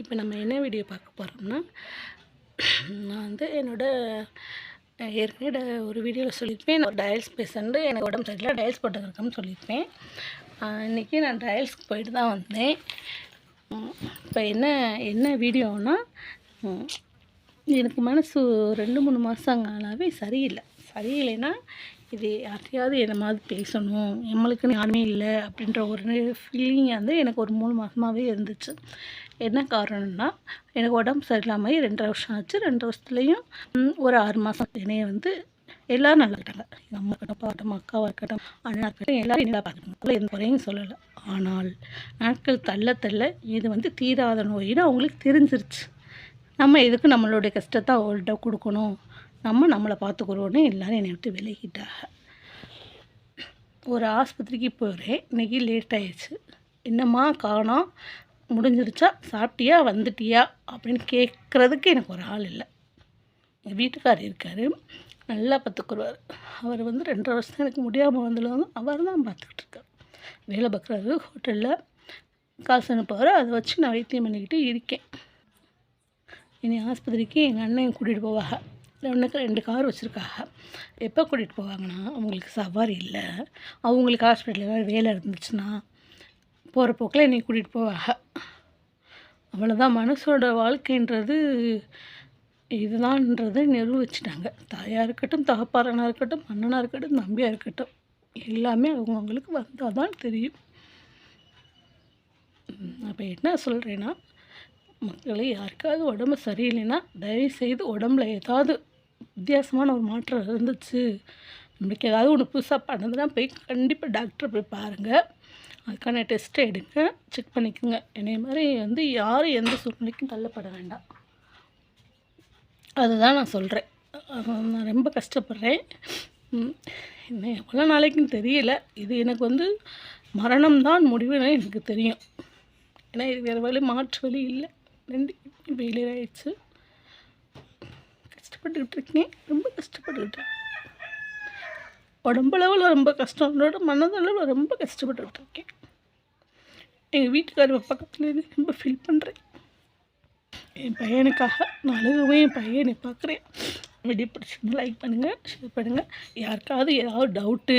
இப்போ நம்ம என்ன வீடியோ பார்க்க போகிறோம்னா நான் வந்து என்னோடய ஏற்கனவே ஒரு வீடியோவில் சொல்லியிருப்பேன். நான் ஒரு டயல்ஸ் பேஷண்ட்டு எனக்கு உடம்பு சரியில்லை டயல்ஸ் போட்டுருக்கேன்னு சொல்லியிருப்பேன். இன்றைக்கி நான் டயல்ஸ்க்கு போயிட்டு தான் வந்தேன். இப்போ என்ன என்ன வீடியோனால் எனக்கு மனசு ரெண்டு மூணு மாதம் ஆனாவே சரியில்லை. சரியில்லைன்னா இது யார்ட்டையாவது என்ன மாதிரி பேசணும். நம்மளுக்குன்னு யாருமே இல்லை அப்படின்ற ஒரு ஃபீலிங் வந்து எனக்கு ஒரு மூணு மாதமாகவே இருந்துச்சு. என்ன காரணம்னா எனக்கு உடம்பு சரியில்லாமல் ரெண்டரை வருஷம் ஆச்சு. ரெண்டு வருஷத்துலேயும் ஒரு ஆறு மாதம் என்னைய வந்து எல்லோரும் நல்லா இருக்காங்க. எங்கள் அம்மா இருக்கட்டும் பாட்டம் அக்காவாக இருக்கட்டும் அண்ணா இருக்கட்டும் எல்லோரும் நல்லா பார்த்துக்கணும் அதில் எந்த குறையும் சொல்லலை. ஆனால் நாட்கள் தள்ள தள்ள இது வந்து தீராத நோயின்னு அவங்களுக்கு தெரிஞ்சிருச்சு. நம்ம எதுக்கு நம்மளுடைய கஷ்டத்தை அவங்கள்ட்ட கொடுக்கணும்? நம்ம நம்மளை பார்த்துக்கிறோன்னு எல்லாரும் என்னை விட்டு விலகிட்டாங்க. ஒரு ஆஸ்பத்திரிக்கு போகிறேன் இன்னைக்கு லேட் ஆயிடுச்சு. என்னம்மா காணோம்? முடிஞ்சிருச்சா? சாப்பிட்டியா? வந்துட்டியா? அப்படின்னு கேட்குறதுக்கு எனக்கு ஒரு ஆள் இல்லை. எங்கள் வீட்டுக்கார் இருக்கார். நல்லா பார்த்துக்குருவார். அவர் வந்து ரெண்டரை வருஷம் எனக்கு முடியாமல் வந்ததும் அவர் தான் பார்த்துக்கிட்டு இருக்கார். வேலை பார்க்குறாரு ஹோட்டலில் காசு அனுப்புவார். அதை வச்சு நான் வைத்தியம் பண்ணிக்கிட்டு இருக்கேன். இனி ஆஸ்பத்திரிக்கு எங்கள் அண்ணன் கூட்டிகிட்டு போவாங்க ஒன்றுக்கு ரெண்டு கார் வச்சுருக்காங்க எப்போ கூட்டிகிட்டு போவாங்கன்னா அவங்களுக்கு சவாரி இல்லை. அவங்களுக்கு ஹாஸ்பிட்டலில் ஏதாவது வேலை இருந்துச்சுன்னா போகிற போக்கில் என்னை கூட்டிகிட்டு போவாங்க அவ்வளோதான் மனசோட வாழ்க்கைன்றது இதுதான்றதை நிரூபிச்சிட்டாங்க தாயாக இருக்கட்டும் தகப்பாரனாக இருக்கட்டும் அண்ணனாக இருக்கட்டும் தம்பியாக இருக்கட்டும் எல்லாமே அவங்கவுங்களுக்கு வந்தால் தான் தெரியும் அப்போ என்ன சொல்கிறேன்னா மக்களே யாருக்காவது உடம்பு சரியில்லைன்னா தயவுசெய்து உடம்புல ஏதாவது வித்தியாசமான ஒரு மாற்றம் இருந்துச்சு. நம்மளுக்கு ஏதாவது ஒன்று புதுசாக பண்ணதுன்னா போய் கண்டிப்பாக டாக்டரை போய் பாருங்கள் அதுக்கான டெஸ்ட்டை எடுங்க செக் பண்ணிக்கோங்க. என்னை மாதிரி வந்து யாரும் எந்த சூழ்நிலைக்கும் தள்ளப்பட வேண்டாம். அதுதான் நான் சொல்கிறேன் நான் ரொம்ப கஷ்டப்படுறேன். என்ன எவ்வளோ நாளைக்குன்னு தெரியல. இது எனக்கு வந்து மரணம்தான் முடிவுன்னு எனக்கு தெரியும். ஏன்னா இது வேறு வழி மாற்று வழி இல்லை. ரெண்டு ஃபெயிலியர் ஆகிடுச்சு கஷ்டப்பட்டுக்கிட்டு இருக்கேன் ரொம்ப கஷ்டப்பட்டுக்கிட்டேன். உடம்பளவில் ரொம்ப கஷ்டங்களோட மனதளவில் ரொம்ப கஷ்டப்பட்டுக்கிட்டு இருக்கேன் எங்கள் வீட்டுக்காரர் பக்கத்துலேருந்து ரொம்ப ஃபீல் பண்ணுறேன் என் பையனுக்காக நான் அழுகவே என் பையனை பார்க்குறேன். வீடியோ பிடிச்சிருந்தா லைக் பண்ணுங்கள் ஷேர் பண்ணுங்கள் யாருக்காவது ஏதாவது டவுட்டு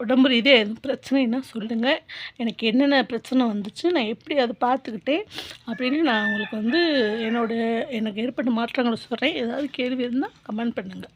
உடம்பு ரீதியாக எதுவும் பிரச்சனைனா சொல்லுங்கள் எனக்கு என்னென்ன பிரச்சனை வந்துச்சு நான் எப்படி அதை பார்த்துக்கிட்டேன் அப்படின்னு நான் உங்களுக்கு வந்து என்னோட எனக்கு ஏற்பட்ட மாற்றங்களை சொல்கிறேன் ஏதாவது கேள்வி இருந்தால் கமெண்ட் பண்ணுங்கள்